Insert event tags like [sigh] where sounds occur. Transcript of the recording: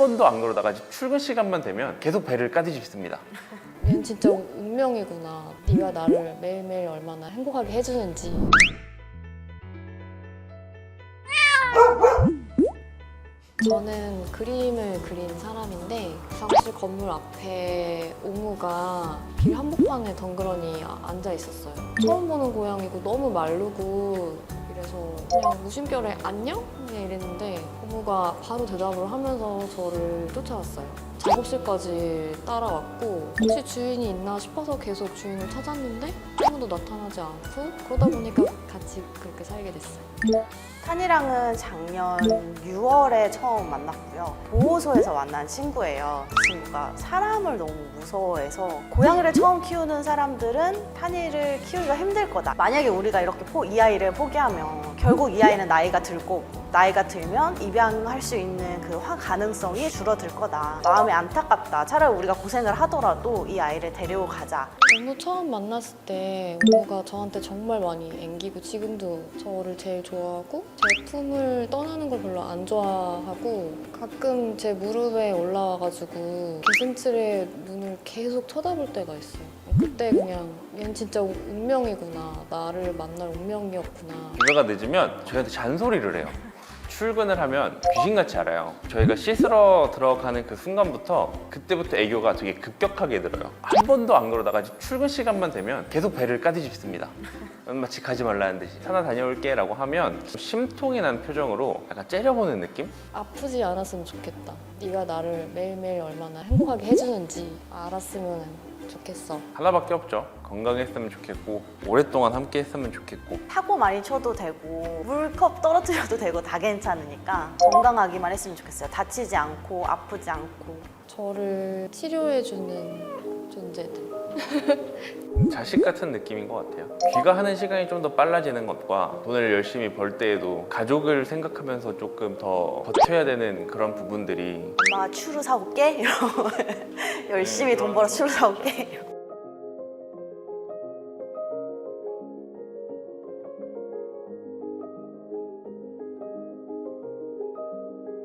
번도 안 그러다가 출근 시간만 되면 계속 배를 까뒤집습니다. 얘는 진짜 운명이구나. 네가 나를 매일매일 얼마나 행복하게 해주는지. 저는 그림을 그린 사람인데 사무실 건물 앞에 옹우가 길 한복판에 덩그러니 아- 앉아 있었어요. 처음 보는 고양이고 너무 마르고 이래서 그냥 무심결에 안녕? 이랬는데 옹우가 바로 대답을 하면서 저를 쫓아왔어요. 작업실까지 따라왔고 혹시 주인이 있나 싶어서 계속 주인을 찾았는데 아무도 나타나지 않고 그러다 보니까 같이 그렇게 살게 됐어요. 탄이랑은 작년 6월에 처음 만났고요. 보호소에서 만난 친구예요. 그 친구가 사람을 너무 무서워해서 고양이를 처음 키우는 사람들은 탄이를 키우기가 힘들 거다. 만약에 우리가 이렇게 포, 이 아이를 포기하면 결국 이 아이는 나이가 들 거고 나이가 들면 입양할 수 있는 그 화- 가능성이 줄어들 거다. 마음이 안타깝다. 차라리 우리가 고생을 하더라도 이 아이를 데리고 가자. 옹우 처음 만났을 때 옹우가 저한테 정말 많이 앵기고 지금도 저를 제일 좋아하고 제 품을 떠나는 걸 별로 안 좋아하고 가끔 제 무릎에 올라와가지고 기슴칠에 눈을 계속 쳐다볼 때가 있어요. 그때 그냥 얘는 진짜 운명이구나 나를 만날 운명이었구나 귀가가 늦으면 저희한테 잔소리를 해요. 출근을 하면 귀신같이 알아요. 저희가 씻으러 들어가는 그 순간부터 그때부터 애교가 되게 급격하게 들어요. 한 번도 안 그러다가 출근 시간만 되면 계속 배를 까뒤집습니다. 마치 가지 말라는 듯이 하나 다녀올게 라고 하면 심통이 난 표정으로 약간 째려보는 느낌? 아프지 않았으면 좋겠다 네가 나를 매일매일 얼마나 행복하게 해주는지 알았으면 좋겠어 하나밖에 없죠. 건강했으면 좋겠고 오랫동안 함께 했으면 좋겠고 사고 많이 쳐도 되고 물컵 떨어뜨려도 되고 다 괜찮으니까 건강하기만 했으면 좋겠어요. 다치지 않고 아프지 않고 저를 치료해주는 존재들. [laughs] 자식 같은 느낌인 것 같아요. 귀가하는 시간이 좀 더 빨라지는 것과 돈을 열심히 벌 때에도 가족을 생각하면서 조금 더 버텨야 되는 그런 부분들이 엄마 추루 사올게? 이러고 [laughs] 열심히 돈 벌어 추루 사올게